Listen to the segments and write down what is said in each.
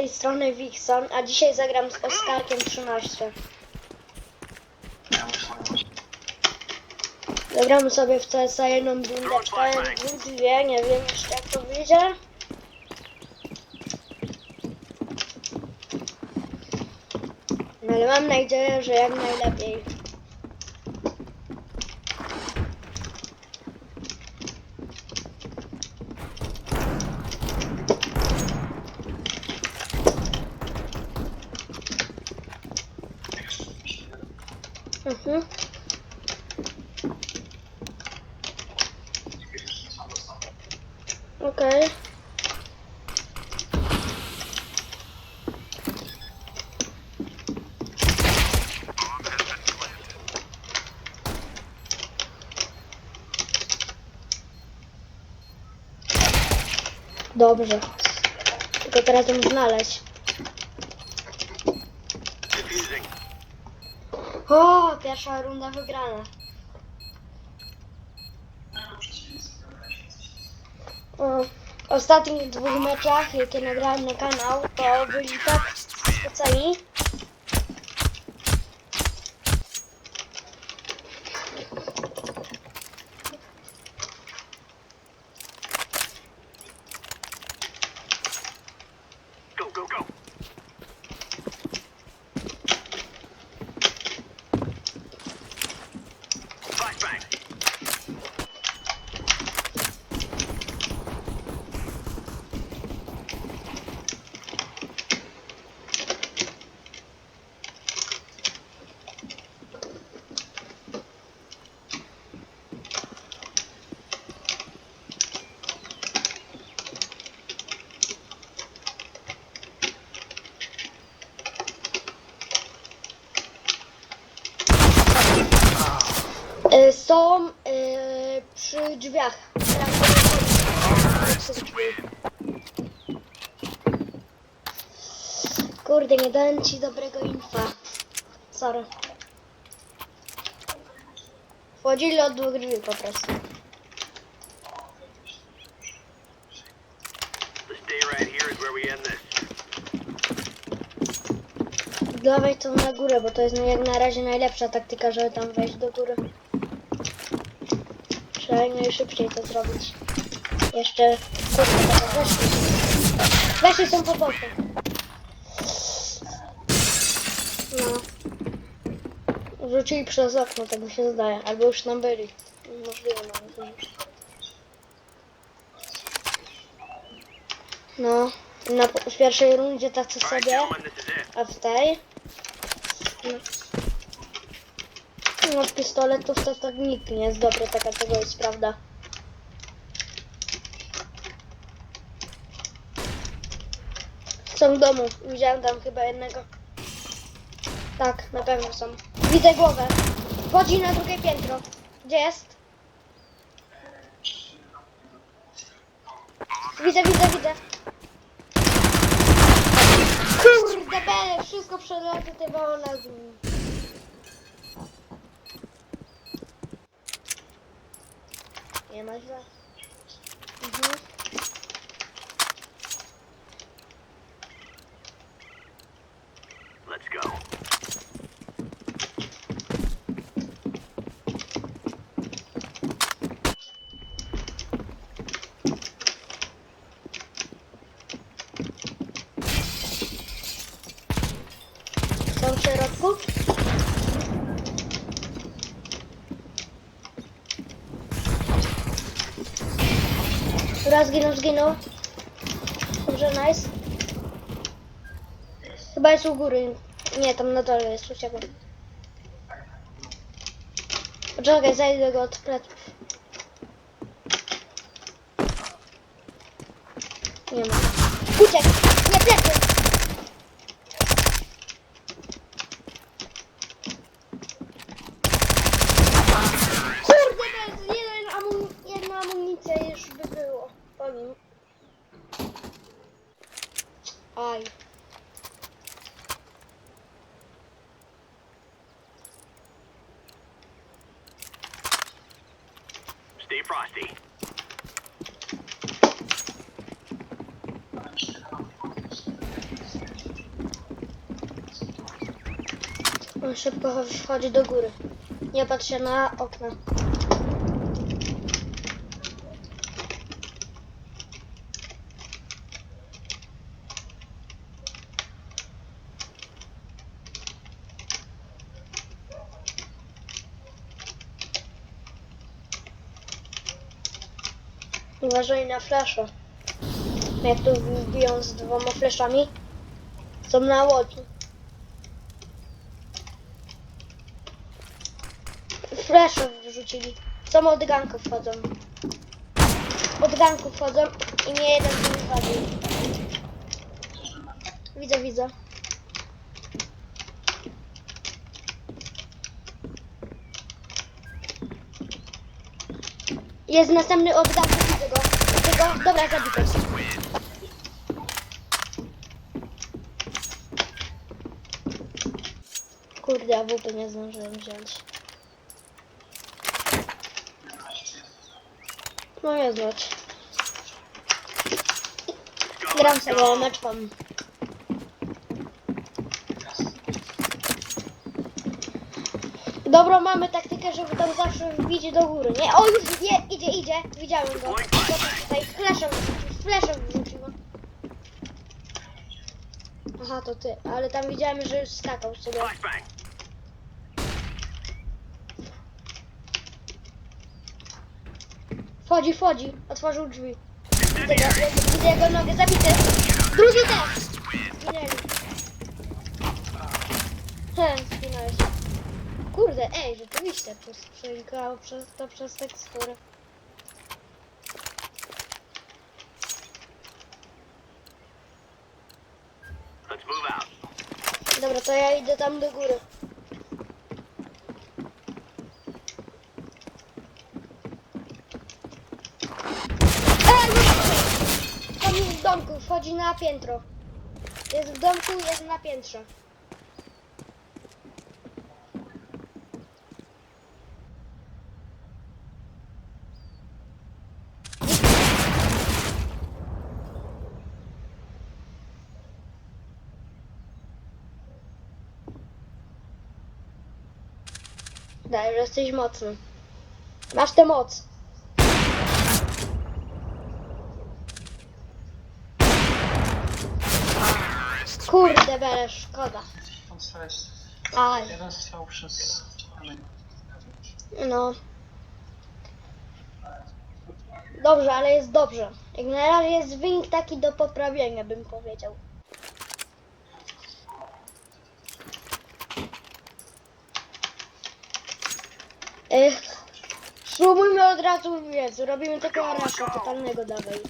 tej strony Wixon, a dzisiaj zagram z Oskarkiem 13. Zagramy sobie w CSA jedną rundeczkę, lub dwie, nie wiem jeszcze jak to wyjdzie. No ale mam nadzieję, że jak najlepiej. Mhm. Okej. Dobrze. Tylko teraz ją znaleźć. O, pierwsza runda wygrana. O, ostatnich dwóch meczach, jakie nagrałem na kanał, to byli tak spoceni. Go, go, go. Flashbang. Y, są y, przy drzwiach. Kurde, nie dałem ci dobrego infa. Sorry. Wchodzili od dwóch drzwi po prostu. Dawaj to na górę, bo to jest jak na razie najlepsza taktyka, żeby tam wejść do góry. Trzeba jak najszybciej to zrobić. Jeszcze... Weszli. Weszli są po boku. Rzucili przez okno, tak mi się zdaje. Albo już tam byli. Możliwe nawet. wiem. No. Na, w pierwszej rundzie tacy sobie. A w tej? No, no pistoletów to tak nikt nie jest dobry, taka tego jest prawda. Są w domu, widziałem tam chyba jednego. Tak, na pewno są. Widzę głowę. Wchodzi na drugie piętro. Gdzie jest? Widzę, widzę, widzę. Kurde bele, wszystko przelatywało na dół. Nie ma źle. Mhm. Let's go. Są w środku? Raz zginął, zginął. Dobrze, nice. Chyba jest u góry. Nie, tam na dole jest u ciebie. Poczekaj, zajdę go od pleców. Nie ma. Uciekł! Nie, plecy! Aj. Stay frosty. On szybko wchodzi do góry. Nie patrzę na okna. Uważaj na flasza. Jak tu wbiją z dwoma fleszami. Są na łodzi. Flesze wrzucili. Są od ganku wchodzą. Od ganku wchodzą i mnie jeden z nich wadził. Widzę, widzę. Jest następny od widzę go. Widzę go. Dobra. Kurde, a WP nie zdążyłem wziąć. No nie znać. Gram sobie meczką. Dobrą mamy taktykę, żeby tam zawsze wbić do góry, nie? O, już je, idzie, idzie. Widziałem go. Tutaj fleszem, fleszem wrzucił. Aha, to ty. Ale tam widziałem, że już skakał sobie. Wchodzi, wchodzi. Otworzył drzwi. Widzę go, widzę jego nogę, zabity. Drugi też. Zginęli. He, zginąłeś. Kurde, ej, rzeczywiście, przez, przenikało przez to przez teksturę. Dobra, to ja idę tam do góry. Ej, no! Tam jest w domku, wchodzi na piętro. Jest w domku, jest na piętrze. Jesteś mocny. Masz tę moc. Kurde, bele, szkoda. Aj, jeden strzał przez... no. Dobrze, ale jest dobrze. Razie jest wynik taki do poprawienia, bym powiedział. Ech, spróbujmy od razu, wiec, robimy takiego rasza totalnego, dawaj.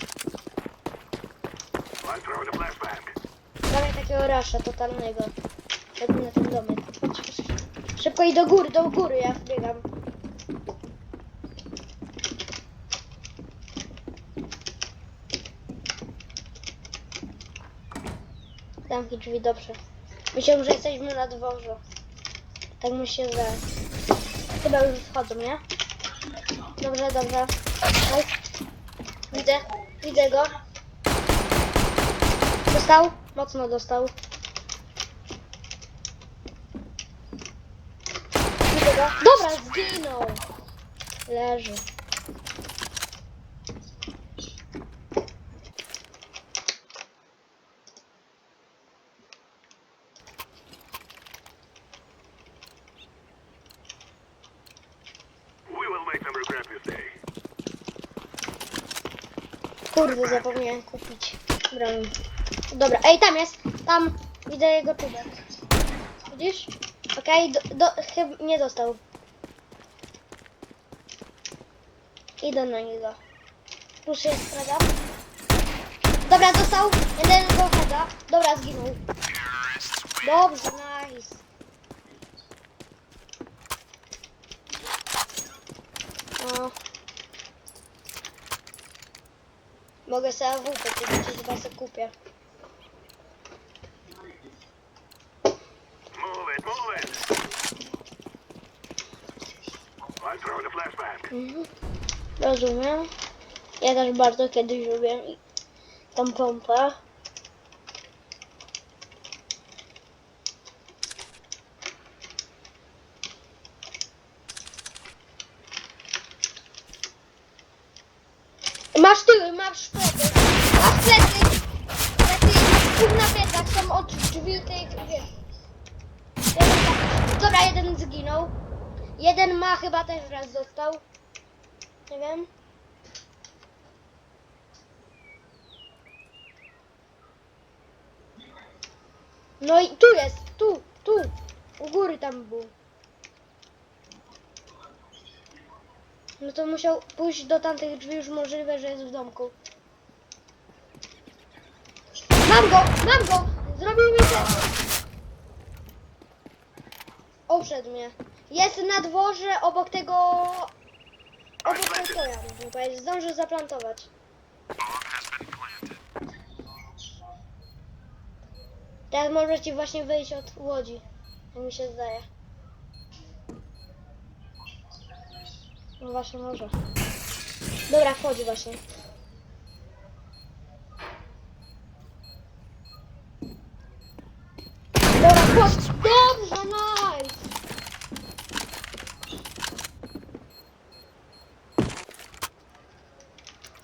Dawaj takiego rasza totalnego. Tak na ten domek. Szybko i do góry, do góry, ja wbiegam. Zamknij drzwi, dobrze. Myślałem, że jesteśmy na dworze. Tak myślę, że... Chyba już wchodzą, nie? Dobrze, dobrze. Oj. Widzę, widzę go. Dostał? Mocno dostał. Widzę go. Dobra, zginął. Leży. Kurde, zapomniałem kupić broń. Dobra, ej, tam jest. Tam widzę jego czubek. Widzisz? Okej, do, chyba nie dostał. Idę na niego. Plus jest, prawda? Dobra, dostał. Jednego heada. Dobra, zginął. Dobrze, nice. O. Mogę sobie AWP kupić, chyba sobie kupię. Mhm. Rozumiem. Ja też bardzo kiedyś lubiłem tą pompę. Oj, masz plecy. Masz plecy. Plecy, dwóch na plecach są od drzwi. Jeden tak- Dobra, jeden zginął. Jeden ma chyba też raz został. Nie wiem. No i tu jest, tu, tu. U góry tam był. No to musiał pójść do tamtych drzwi, już możliwe, że jest w domku. Mam go, mam go! Zrobił mi się. Obszedł mnie. Jest na dworze obok tego... Obok pokoja, można powiedzieć. Zaplantować. Teraz możecie właśnie wyjść od łodzi. Jak mi się zdaje. No właśnie może. Dobra, wchodzi właśnie. Dobra, wchodź. Dobrze, nice.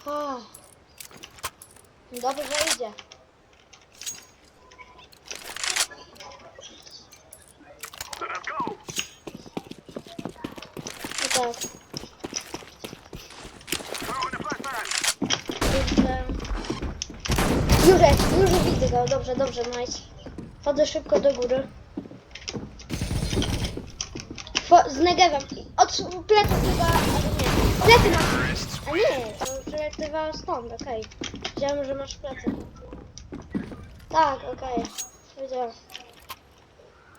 Ah. Dobrze idzie. Let us go. No tak. Throw in the flashbang. Widzę. Już już widzę go. Dobrze, dobrze, nice. Chodzę szybko do góry. Fo- z Negewem. Od pleców chyba, ale nie. Plecy masz. A nie, to przelatywało stąd, okej. Wiedziałem, że masz plecy. Tak, okej. Wiedziałem.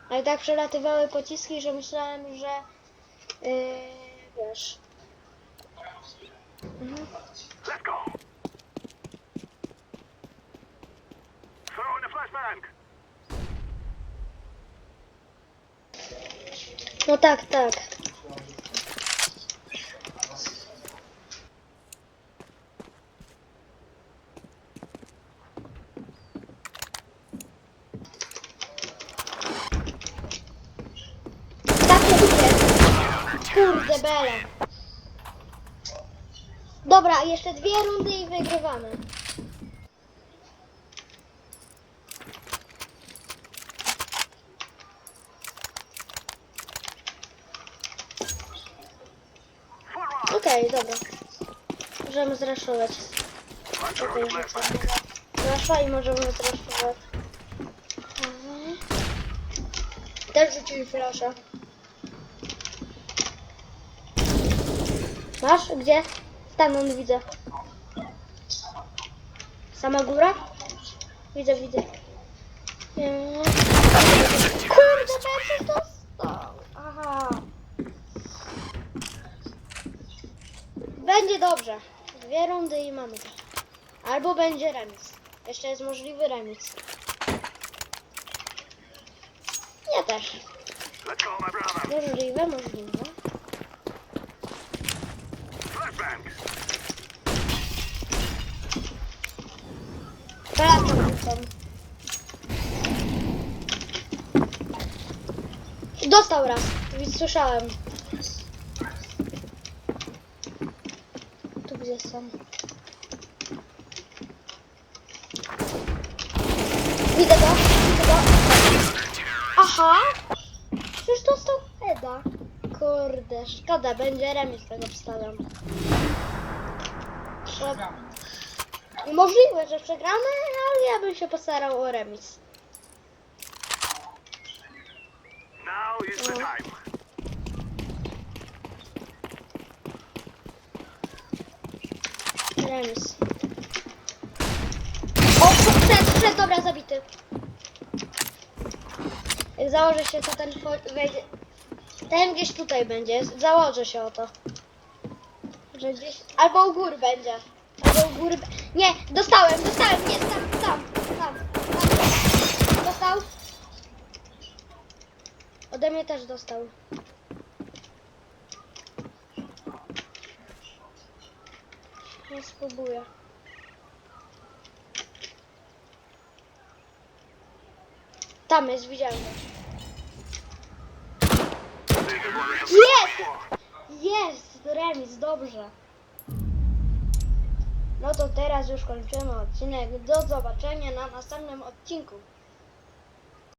Ale tak przelatywały pociski, że myślałem, że... Yy, wiesz... Mhm. Flashbang. No tak, tak. Tak. Kurde bele. Dobra, jeszcze dwie rundy i wygrywamy. Okej, dobra. Możemy zraszować. Rasza i możemy zraszować. Mhm. Też rzucili flasza. Masz? Gdzie? Stamtąd widzę. Sama góra? Widzę, widzę. Nie. Kurde, będzie dostał. Aha. Będzie dobrze. Dwie rundy i mamy to. Albo będzie remis. Jeszcze jest możliwy remis. Ja też. Możliwe, możliwe. Wracam rzucam. Dostał raz. Słyszałem. Gdzie są. Widzę go, widzę go. Aha! Przecież dostał Eda. Kurde, szkoda, będzie remis tego wstawiam. Trzeba... Możliwe, że przegramy, ale ja bym się postarał o remis. Now is the time. Remis. O, przed, przed, dobra, zabity. Założę się, to ten wejdzie. Ten gdzieś tutaj będzie, założę się o to. Że gdzieś, albo u góry będzie. Albo u góry, nie, dostałem, dostałem, nie, tam, tam, tam. Dostał? Ode mnie też dostał. Nie spróbuję. Tam jest, widziałem Jest! Jest! Remis, dobrze. No to teraz już kończymy odcinek. Do zobaczenia na następnym odcinku.